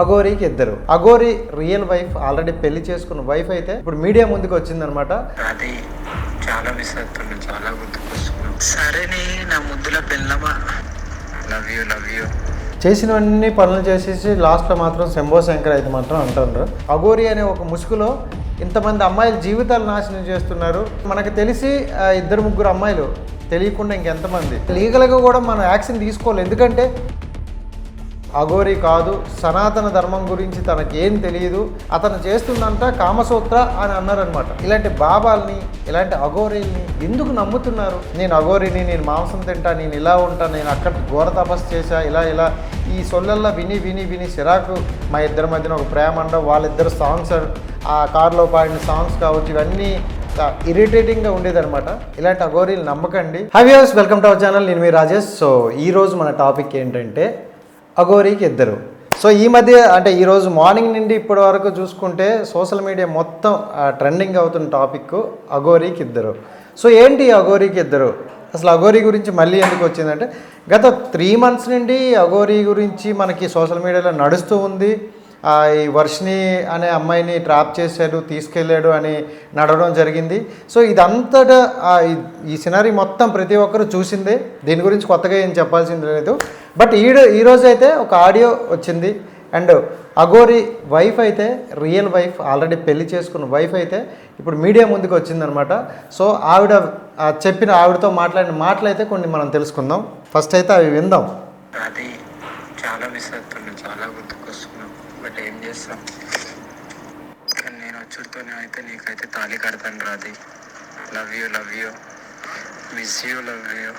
అగోరీకి ఇద్దరు. Aghori real wife already పెళ్ళి చేసుకున్న వైఫ్ అయితే ఇప్పుడు మీడియా ముందుకు వచ్చిందనమాట అది చాలా మిస్ అవుతున్నా చాలా గుర్తుకొస్తున్నాం సరేనే నా ముద్దుల పిల్లమా లవ్ యూ లవ్ యూ చేసినవన్నీ పనులు చేసేసి లాస్ట్లో మాత్రం శంభో శంకర్ అయితే మాత్రం అంటున్నారు అగోరి అనే ఒక ముసుగులో ఇంతమంది అమ్మాయిల జీవితాలు నాశనం చేస్తున్నారు. మనకు తెలిసి ఇద్దరు ముగ్గురు అమ్మాయిలు తెలియకుండా ఇంకెంతమంది. లీగల్గా కూడా మనం యాక్షన్ తీసుకోవాలి. ఎందుకంటే అఘోరి కాదు సనాతన ధర్మం గురించి తనకేం తెలియదు అతను చేస్తుందంట కామసూత్ర అని అన్నారనమాట ఇలాంటి బాబాల్ని ఇలాంటి అఘోరీల్ని ఎందుకు నమ్ముతున్నారు? నేను అఘోరిని నేను మాంసం తింటా నేను ఇలా ఉంటా నేను అక్కడ ఘోర తపస్సు చేశా ఇలా ఇలా. ఈ సొల్లల్లో విని విని విని సిరాకు మా ఇద్దరి మధ్యన ఒక ప్రేమ అండ వాళ్ళిద్దరు సాంగ్స్ ఆ కార్లో పాడిన సాంగ్స్ కావచ్చు ఇవన్నీ ఇరిటేటింగ్గా ఉండేదన్నమాట. ఇలాంటి అఘోరీలు నమ్మకండి. హవ్యూస్ వెల్కమ్ టు అవర్ ఛానల్ నేను మీ రాజేష్. సో ఈరోజు మన టాపిక్ ఏంటంటే అఘోరీకి ఇద్దరు. సో ఈ మధ్య అంటే ఈరోజు మార్నింగ్ నుండి ఇప్పటి వరకు చూసుకుంటే సోషల్ మీడియా మొత్తం ట్రెండింగ్ అవుతున్న టాపిక్ అఘోరీకి ఇద్దరు. సో ఏంటి ఈ అఘోరీకి ఇద్దరు? అసలు అఘోరీ గురించి మళ్ళీ ఎందుకు వచ్చిందంటే గత త్రీ మంత్స్ నుండి అఘోరీ గురించి మనకి సోషల్ మీడియాలో నడుస్తూ ఉంది. ఈ వర్షిని అనే అమ్మాయిని ట్రాప్ చేశాడు తీసుకెళ్ళాడు అని నడవడం జరిగింది. సో ఇదంతటా ఈ- సినారీ మొత్తం ప్రతి ఒక్కరు చూసిందే. దీని గురించి కొత్తగా ఏం చెప్పాల్సింది లేదు. బట్ ఈ ఈరోజు అయితే ఒక ఆడియో వచ్చింది. అండ్ అగోరి వైఫ్ అయితే రియల్ వైఫ్ ఆల్రెడీ పెళ్ళి చేసుకున్న వైఫ్ అయితే ఇప్పుడు మీడియా ముందుకు వచ్చిందనమాట. సో ఆవిడ చెప్పిన ఆవిడతో మాట్లాడిన మాటలు అయితే కొన్ని మనం తెలుసుకుందాం. ఫస్ట్ అయితే అవి విందాం. అది చాలా మిస్ చాలా చేస్తాం. కానీ నేను వచ్చుడితోనే అయితే నీకైతే తాళి కడతాను రాది love you love you miss you love you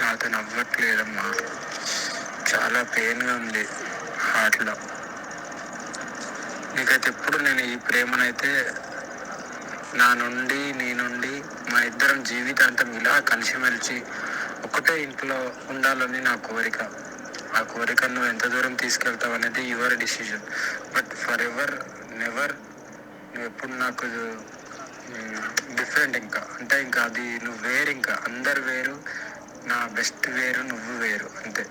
నాతో నవ్వట్లేదమ్మా. చాలా పెయిన్గా ఉంది హార్ట్లో నీకైతే ఎప్పుడు నేను ఈ ప్రేమనైతే నా నుండి నీ నుండి మా ఇద్దరం జీవితాంతం ఇలా కలిసిమెలిసి ఒకటే ఇంట్లో ఉండాలని నా కోరిక. ఆ కోరిక నువ్వు ఎంత దూరం తీసుకెళ్తావు అనేది your decision but for ever never నువ్వు ఎప్పుడు నాకు డిఫరెంట్ ఇంకా. అంటే ఇంకా అది నువ్వు వేరు ఇంకా. అందరు వేరు నా బెస్ట్ వేరు నువ్వు వేరు. అంతే.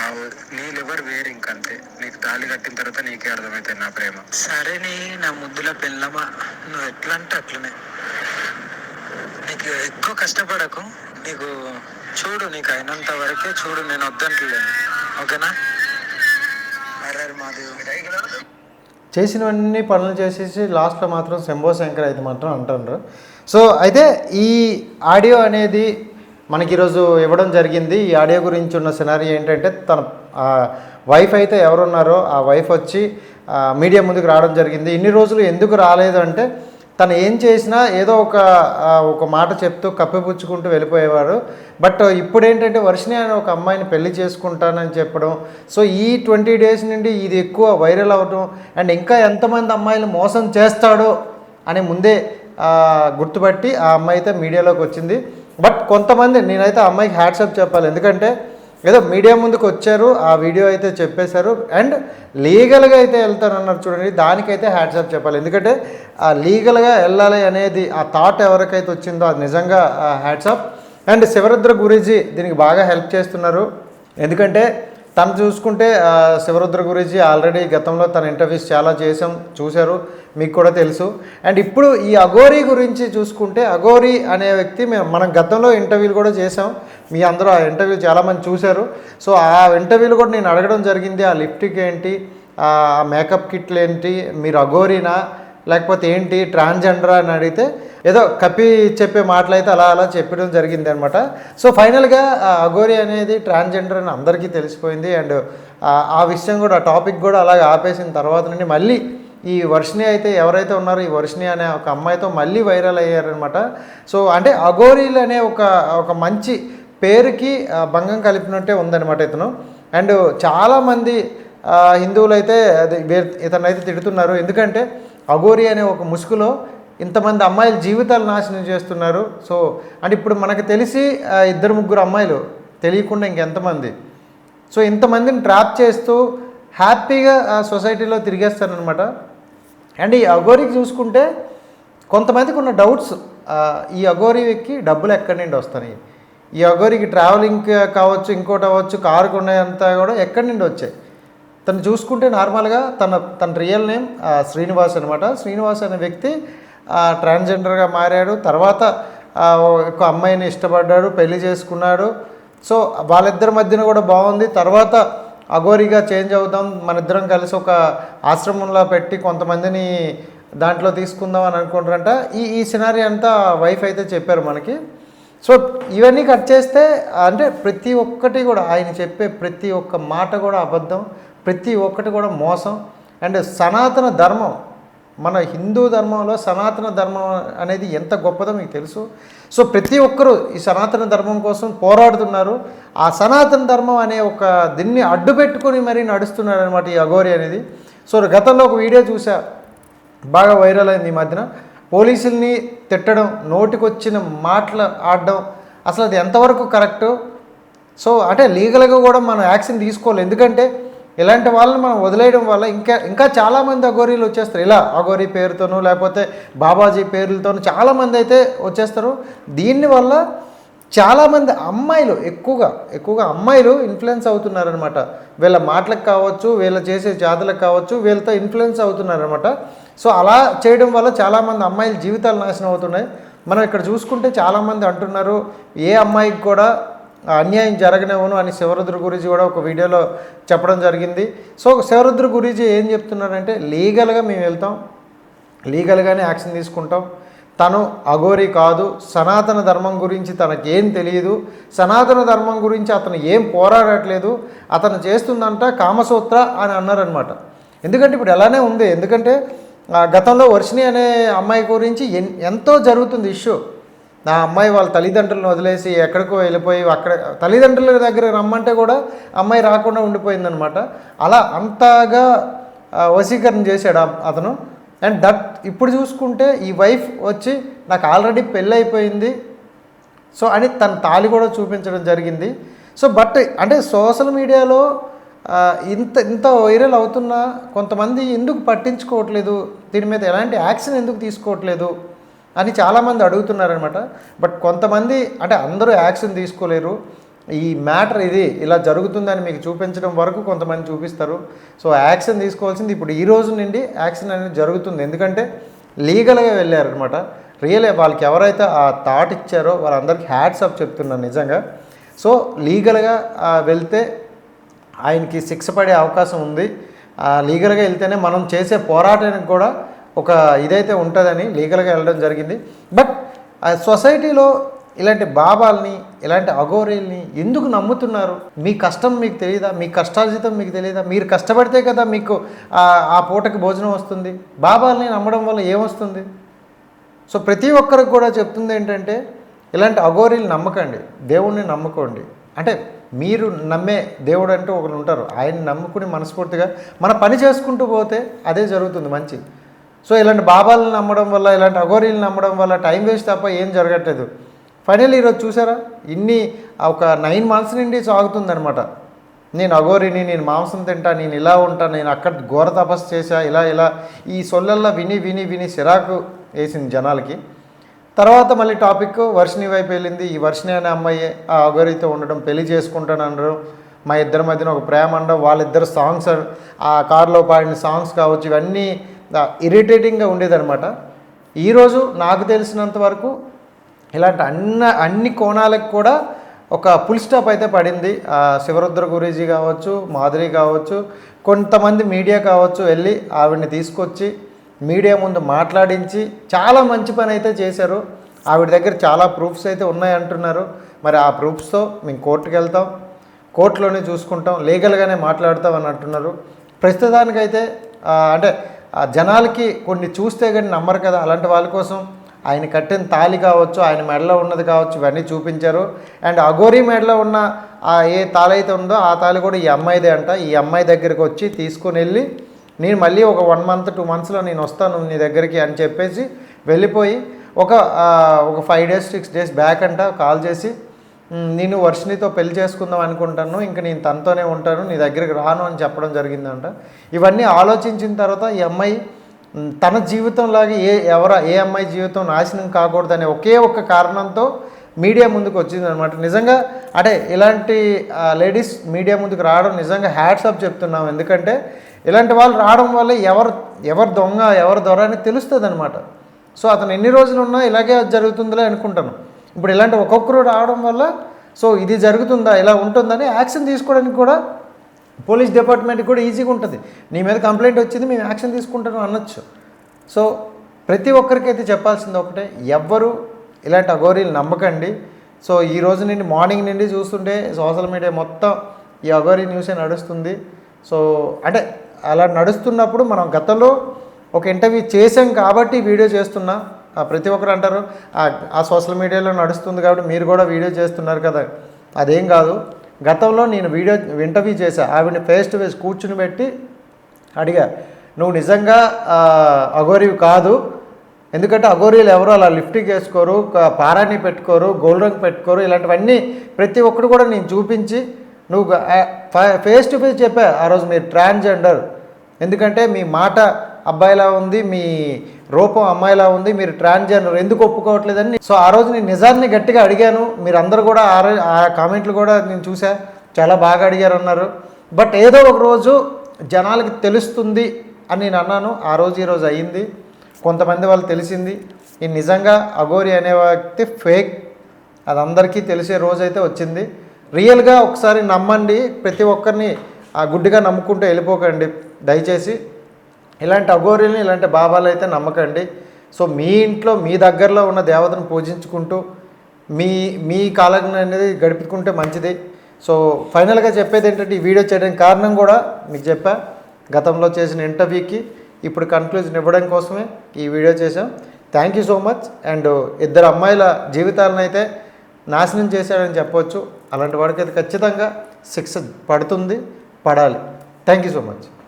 ఆ నీళ్ళెవరు వేరు ఇంక అంతే. నీకు తాళి కట్టిన తర్వాత నీకే అర్థమవుతుంది నా ప్రేమ. సరేనే నా ముద్దుల పెళ్ళమా? నువ్వు ఎట్లా అంటే అట్లనే. నీకు ఎక్కువ కష్టపడకు. నీకు చూడు నీకు అయినంత వరకే చూడు నేను వద్దంటలేను. ఓకేనా? అరే మాది. చేసినవన్నీ పనులు చేసేసి లాస్ట్లో మాత్రం శంభో శంకర్ అయితే మాత్రం అంటున్నారు సో అయితే ఈ ఆడియో అనేది మనకి ఈరోజు ఇవ్వడం జరిగింది. ఈ ఆడియో గురించి ఉన్న సినారీ ఏంటంటే తన వైఫ్ అయితే ఎవరున్నారో ఆ వైఫ్ వచ్చి మీడియా ముందుకు రావడం జరిగింది. ఇన్ని రోజులు ఎందుకు రాలేదు అంటే తను ఏం చేసినా ఏదో ఒక ఒక మాట చెప్తూ కప్పిపుచ్చుకుంటూ వెళ్ళిపోయేవారు బట్ ఇప్పుడు ఏంటంటే వర్షిని అనే ఒక అమ్మాయిని పెళ్ళి చేసుకుంటానని చెప్పడం. సో ఈ ట్వంటీ డేస్ నుండి ఇది ఎక్కువ వైరల్ అవ్వడం అండ్ ఇంకా ఎంతమంది అమ్మాయిలు మోసం చేస్తాడో అని ముందే గుర్తుపట్టి ఆ అమ్మాయి అయితే మీడియాలోకి వచ్చింది. బట్ కొంతమంది నేనైతే ఆ అమ్మాయికి హ్యాట్సప్ చెప్పాలి. ఎందుకంటే ఏదో మీడియా ముందుకు వచ్చారు ఆ వీడియో అయితే చెప్పేశారు. అండ్ లీగల్గా అయితే వెళ్తానన్నారు చూడండి దానికైతే హ్యాట్సాప్ చెప్పాలి. ఎందుకంటే ఆ లీగల్గా వెళ్ళాలి అనేది ఆ థాట్ ఎవరికైతే వచ్చిందో అది నిజంగా హ్యాట్సాప్ అండ్ శివరుద్ర గురూజీ దీనికి బాగా హెల్ప్ చేస్తున్నారు. ఎందుకంటే తను చూసుకుంటే శివరుద్ర గురించి ఆల్రెడీ గతంలో తన ఇంటర్వ్యూస్ చాలా చేసాం చూశారు మీకు కూడా తెలుసు. అండ్ ఇప్పుడు ఈ అఘోరీ గురించి చూసుకుంటే అఘోరీ అనే వ్యక్తి మేము మనం గతంలో ఇంటర్వ్యూలు కూడా చేసాం మీ అందరూ ఆ ఇంటర్వ్యూ చాలామంది చూశారు. సో ఆ ఇంటర్వ్యూలు కూడా నేను అడగడం జరిగింది ఆ లిప్టిక్ ఏంటి ఆ మేకప్ కిట్లు ఏంటి మీరు అఘోరీనా లేకపోతే ఏంటి ట్రాన్స్జెండర్ అని అడిగితే ఏదో కప్పి చెప్పే మాటలైతే అలా అలా చెప్పడం జరిగింది అనమాట సో ఫైనల్గా అగోరి అనేది ట్రాన్స్జెండర్ అని అందరికీ తెలిసిపోయింది. అండ్ ఆ విషయం కూడా ఆ టాపిక్ కూడా అలాగే ఆపేసిన తర్వాత నుండి మళ్ళీ ఈ వర్షిని అయితే ఎవరైతే ఉన్నారో ఈ వర్షిని అనే ఒక అమ్మాయితో మళ్ళీ వైరల్ అయ్యారనమాట సో అంటే అఘోరీలు అనే ఒక ఒక మంచి పేరుకి భంగం కలిపినట్టే ఉందన్నమాట ఇతను. అండ్ చాలామంది హిందువులు అయితే అది ఇతనైతే ఇతను అయితే తిడుతున్నారు. ఎందుకంటే అఘోరి అనే ఒక ముసుగులో ఇంతమంది అమ్మాయిల జీవితాలు నాశనం చేస్తున్నారు. సో అంటే ఇప్పుడు మనకు తెలిసి ఇద్దరు ముగ్గురు అమ్మాయిలు తెలియకుండా ఇంకెంతమంది. సో ఇంతమందిని ట్రాప్ చేస్తూ హ్యాపీగా ఆ సొసైటీలో తిరిగేస్తారనమాట అండ్ ఈ అఘోరికి చూసుకుంటే కొంతమందికి ఉన్న డౌట్స్ ఈ అఘోరికి డబ్బులు ఎక్కడి నుండి వస్తాయి? ఈ అఘోరికి ట్రావెలింగ్ కావచ్చు ఇంకోటి అవ్వచ్చు కారు కొనేంత కూడా ఎక్కడి నుండి వచ్చాయి? తను చూసుకుంటే నార్మల్గా తన తన రియల్ నేమ్ శ్రీనివాస్ అనమాట శ్రీనివాస్ అనే వ్యక్తి ట్రాన్స్జెండర్గా మారాడు. తర్వాత ఒక అమ్మాయిని ఇష్టపడ్డాడు పెళ్ళి చేసుకున్నాడు. సో వాళ్ళిద్దరి మధ్యన కూడా బాగుంది. తర్వాత అఘోరిగా చేంజ్ అవుదాం మన ఇద్దరం కలిసి ఒక ఆశ్రమంలో పెట్టి కొంతమందిని దాంట్లో తీసుకుందాం అని అనుకుంటారంట. ఈ ఈ సినారీ అంతా వైఫ్ అయితే చెప్పారు మనకి. సో ఇవన్నీ కట్ చేస్తే అంటే ప్రతి ఒక్కటి కూడా ఆయన చెప్పే ప్రతి ఒక్క మాట కూడా అబద్ధం. ప్రతి ఒక్కటి కూడా మోసం. అండ్ సనాతన ధర్మం మన హిందూ ధర్మంలో సనాతన ధర్మం అనేది ఎంత గొప్పదో మీకు తెలుసు. సో ప్రతి ఒక్కరూ ఈ సనాతన ధర్మం కోసం పోరాడుతున్నారు. ఆ సనాతన ధర్మం అనే ఒక దీన్ని అడ్డు పెట్టుకొని మరీ నడుస్తున్నారు అనమాట ఈ అఘోరి అనేది. సో గతంలో ఒక వీడియో చూసా బాగా వైరల్ అయింది ఈ మధ్యన. పోలీసుల్ని తిట్టడం నోటికొచ్చిన మాటలు ఆడడం అసలు అది ఎంతవరకు కరెక్టు? సో అంటే లీగల్గా కూడా మనం యాక్షన్ తీసుకోవాలి. ఎందుకంటే ఇలాంటి వాళ్ళని మనం వదిలేయడం వల్ల ఇంకా ఇంకా చాలామంది అఘోరీలు వచ్చేస్తారు. ఇలా అఘోరీ పేరుతోనూ లేకపోతే బాబాజీ పేర్లతోనూ చాలామంది అయితే వచ్చేస్తారు. దీనివల్ల చాలామంది అమ్మాయిలు ఎక్కువగా ఎక్కువగా అమ్మాయిలు ఇన్ఫ్లుయెన్స్ అవుతున్నారనమాట వీళ్ళ మాటలకు కావచ్చు వీళ్ళ చేసే జాతులకు కావచ్చు వీళ్ళతో ఇన్ఫ్లుయెన్స్ అవుతున్నారనమాట సో అలా చేయడం వల్ల చాలామంది అమ్మాయిల జీవితాలు నాశనం అవుతున్నాయి. మనం ఇక్కడ చూసుకుంటే చాలామంది అంటున్నారు ఏ అమ్మాయికి కూడా అన్యాయం జరగనివ్వను అని శివరుద్ర గురించి కూడా ఒక వీడియోలో చెప్పడం జరిగింది. సో శివరుద్ర గురించి ఏం చెప్తున్నారంటే లీగల్గా మేము వెళ్తాం. లీగల్గానే యాక్షన్ తీసుకుంటాం. తను అఘోరి కాదు. సనాతన ధర్మం గురించి తనకేం తెలియదు సనాతన ధర్మం గురించి అతను ఏం పోరాడట్లేదు. అతను చేస్తుందంట కామసూత్ర అని అన్నారనమాట ఎందుకంటే ఇప్పుడు ఎలానే ఉంది. ఎందుకంటే ఆ, గతంలో వర్షిణి అనే అమ్మాయి గురించి ఎన్- ఎంతో జరుగుతుంది ఇష్యూ. నా అమ్మాయి వాళ్ళ తల్లిదండ్రులను వదిలేసి ఎక్కడికో వెళ్ళిపోయి అక్కడ తల్లిదండ్రుల దగ్గర రమ్మంటే కూడా అమ్మాయి రాకుండా ఉండిపోయిందనమాట అలా అంతగా వశీకరణ చేశాడు అతను. అండ్ దట్ ఇప్పుడు చూసుకుంటే ఈ వైఫ్ వచ్చి నాకు ఆల్రెడీ పెళ్ళి అయిపోయింది సో అని తన తాళి కూడా చూపించడం జరిగింది. సో బట్ అంటే సోషల్ మీడియాలో ఇంత ఇంత వైరల్ అవుతున్నా కొంతమంది ఎందుకు పట్టించుకోవట్లేదు? దీని మీద ఎలాంటి యాక్షన్ ఎందుకు తీసుకోవట్లేదు? అని చాలామంది అడుగుతున్నారనమాట. బట్ కొంతమంది అంటే అందరూ యాక్షన్ తీసుకోలేరు. ఈ మ్యాటర్ ఇది ఇలా జరుగుతుందని మీకు చూపించడం వరకు కొంతమంది చూపిస్తారు. సో యాక్షన్ తీసుకోవాల్సింది ఇప్పుడు ఈ రోజు నుండి యాక్షన్ అనేది జరుగుతుంది. ఎందుకంటే లీగల్గా వెళ్ళారనమాట. రియల్ వాళ్ళకి ఎవరైతే ఆ థాట్ ఇచ్చారో వాళ్ళందరికీ హ్యాట్స్ అప్ చెప్తున్నాను నిజంగా. సో లీగల్గా వెళ్తే ఆయనకి శిక్ష పడే అవకాశం ఉంది. ఆ, లీగల్గా వెళ్తేనే మనం చేసే పోరాటానికి కూడా ఒక ఇదైతే ఉంటుందని లీగల్గా వెళ్ళడం జరిగింది. బట్ ఆ సొసైటీలో ఇలాంటి బాబాల్ని ఇలాంటి అఘోరీల్ని ఎందుకు నమ్ముతున్నారు? మీ కష్టం మీకు తెలియదా మీ కష్టార్జితం మీకు తెలియదా మీరు కష్టపడితే కదా మీకు ఆ ఆ పూటకి భోజనం వస్తుంది. బాబాల్ని నమ్మడం వల్ల ఏమొస్తుంది? సో ప్రతి ఒక్కరికి కూడా చెప్తుంది ఏంటంటే ఇలాంటి అఘోరీలు నమ్మకండి. దేవుణ్ణి నమ్ముకోండి. అంటే మీరు నమ్మే దేవుడు అంటూ ఒకరు ఉంటారు. ఆయన్ని నమ్ముకుని మనస్ఫూర్తిగా మన పని చేసుకుంటూ పోతే అదే జరుగుతుంది మంచి. సో ఇలాంటి బాబాలను నమ్మడం వల్ల ఇలాంటి అఘోరీలు నమ్మడం వల్ల టైం వేస్ట్ తప్ప ఏం జరగట్లేదు. ఫైనల్ ఈరోజు చూసారా? ఇన్ని ఒక నైన్ మంత్స్ నుండి సాగుతుందనమాట నేను అఘోరిని నేను మాంసం తింటా నేను ఇలా ఉంటా నేను అక్కడ ఘోర తపస్సు చేశా ఇలా ఇలా ఈ సొల్లల్లో విని విని విని సిరాకు వేసింది జనాలకి. తర్వాత మళ్ళీ టాపిక్ వర్షిని వైపు వెళ్ళింది. ఈ వర్షిని అనే అమ్మాయి ఆ అఘోరితో ఉండడం పెళ్ళి చేసుకుంటాను అనడం మా ఇద్దరి మధ్యన ఒక ప్రేమ అనడం వాళ్ళిద్దరు సాంగ్స్ ఆ కారులో పాడిన సాంగ్స్ కావచ్చు ఇవన్నీ ఇరిటేటింగ్గా ఉండేదన్నమాట. ఈరోజు నాకు తెలిసినంత వరకు ఇలాంటి అన్న అన్ని కోణాలకు కూడా ఒక ఫుల్ స్టాప్ అయితే పడింది. శివరుద్ర గురూజీ కావచ్చు మాధురి కావచ్చు కొంతమంది మీడియా కావచ్చు వెళ్ళి ఆవిడని తీసుకొచ్చి మీడియా ముందు మాట్లాడించి చాలా మంచి పని అయితే చేశారు. ఆవిడ దగ్గర చాలా ప్రూఫ్స్ అయితే ఉన్నాయి అంటున్నారు. మరి ఆ ప్రూఫ్స్తో మేము కోర్టుకు వెళ్తాం. కోర్టులోనే చూసుకుంటాం. లీగల్గానే మాట్లాడతాం అని అంటున్నారు. ప్రస్తుతానికైతే అంటే ఆ జనాలకి కొన్ని చూస్తే కానీ నమ్మరు కదా అలాంటి వాళ్ళ కోసం. ఆయన కట్టిన తాళి కావచ్చు ఆయన మెడలో ఉన్నది కావచ్చు ఇవన్నీ చూపించారు. అండ్ అఘోరీ మెడలో ఉన్న ఆ ఏ తాళి అయితే ఉందో ఆ తాళి కూడా ఈ అమ్మాయిదే అంట. ఈ అమ్మాయి దగ్గరికి వచ్చి తీసుకుని వెళ్ళి నేను మళ్ళీ ఒక వన్ మంత్ టూ మంత్స్లో నేను వస్తాను నీ దగ్గరికి అని చెప్పేసి వెళ్ళిపోయి ఒక ఒక five days six days back అంట కాల్ చేసి నేను వర్షినితో పెళ్ళి చేసుకుందాం అనుకుంటాను. ఇంకా నేను తనతోనే ఉంటాను. నీ దగ్గరికి రాను అని చెప్పడం జరిగిందంట. ఇవన్నీ ఆలోచించిన తర్వాత ఈ అమ్మాయి తన జీవితంలాగా ఏ ఎవర ఏ అమ్మాయి జీవితం నాశనం కాకూడదనే ఒకే ఒక్క కారణంతో మీడియా ముందుకు వచ్చింది అనమాట నిజంగా అంటే ఇలాంటి లేడీస్ మీడియా ముందుకు రావడం నిజంగా హ్యాట్సప్ చెప్తున్నాం. ఎందుకంటే ఇలాంటి వాళ్ళు రావడం వల్ల ఎవరు ఎవరు దొంగ ఎవరు దొర అని తెలుస్తుంది అనమాట సో అతను ఎన్ని రోజులు ఉన్నా ఇలాగే జరుగుతుందిలే అనుకుంటాను. ఇప్పుడు ఇలాంటి ఒక్కొక్కరు రావడం వల్ల సో ఇది జరుగుతుందా ఇలా ఉంటుందని యాక్షన్ తీసుకోవడానికి కూడా పోలీస్ డిపార్ట్మెంట్కి కూడా ఈజీగా ఉంటుంది. నీ మీద కంప్లైంట్ వచ్చింది మేము యాక్షన్ తీసుకుంటాను అనొచ్చు. సో ప్రతి ఒక్కరికైతే చెప్పాల్సింది ఒకటే ఎవ్వరు ఇలాంటి అఘోరీలు నమ్మకండి. సో ఈ రోజు నుండి మార్నింగ్ నుండి చూస్తుంటే సోషల్ మీడియా మొత్తం ఈ అఘోరీ న్యూసే నడుస్తుంది. సో అంటే అలా నడుస్తున్నప్పుడు మనం గతంలో ఒక ఇంటర్వ్యూ చేసాం కాబట్టి వీడియో చేస్తున్నా ప్రతి ఒక్కరు అంటారు "ఆ- ఆ సోషల్ మీడియాలో నడుస్తుంది కాబట్టి మీరు కూడా వీడియో చేస్తున్నారు కదా. అదేం కాదు గతంలో నేను వీడియో ఇంటర్వ్యూ చేశా ఆవిడని ఫేస్ టు ఫేస్ కూర్చుని పెట్టి అడిగా నువ్వు నిజంగా అఘోరీవి అఘోరివి కాదు. ఎందుకంటే అఘోరీలు ఎవరు అలా లిఫ్టింగ్ వేసుకోరు పారాణి పారాని పెట్టుకోరు గోల్డ్ రంగు పెట్టుకోరు ఇలాంటివన్నీ ప్రతి ఒక్కరు కూడా నేను చూపించి నువ్వు ఫేస్ టు ఫేస్ చెప్పా ఆ రోజు మీరు ట్రాన్స్జెండర్ ఎందుకంటే మీ మాట అబ్బాయిలా ఉంది మీ రూపం అమ్మాయిలా ఉంది మీరు ట్రాన్స్జెండర్ ఎందుకు ఒప్పుకోవట్లేదని. సో ఆ రోజు నేను నిజాన్ని గట్టిగా అడిగాను. మీరందరూ కూడా ఆ రోజు ఆ కామెంట్లు కూడా నేను చూసా చాలా బాగా అడిగారు అన్నారు బట్ ఏదో ఒక రోజు జనాలకి తెలుస్తుంది అని నేను అన్నాను. ఆ రోజు ఈరోజు అయ్యింది. కొంతమంది వాళ్ళు తెలిసింది. ఈ నిజంగా అఘోరి అనే వ్యక్తి ఫేక్ అది అందరికీ తెలిసే రోజు అయితే వచ్చింది. రియల్గా ఒకసారి నమ్మండి. ప్రతి ఒక్కరిని ఆ గుడ్డిగా నమ్ముకుంటూ వెళ్ళిపోకండి. దయచేసి ఇలాంటి అఘోరీలను ఇలాంటి బాబాలు అయితే నమ్మకండి. సో మీ ఇంట్లో మీ దగ్గరలో ఉన్న దేవతను పూజించుకుంటూ మీ మీ కాలం అనేది గడుపుకుంటే మంచిది. సో ఫైనల్గా చెప్పేది ఏంటంటే ఈ వీడియో చేయడానికి కారణం కూడా మీకు చెప్పా. గతంలో చేసిన ఇంటర్వ్యూకి ఇప్పుడు కన్క్లూజన్ ఇవ్వడం కోసమే ఈ వీడియో చేసాం thank you so much and ఇద్దరు అమ్మాయిల జీవితాలను అయితే నాశనం చేశాడని చెప్పవచ్చు అలాంటి వాడికి అయితే ఖచ్చితంగా శిక్ష పడుతుంది పడాలి. Thank you so much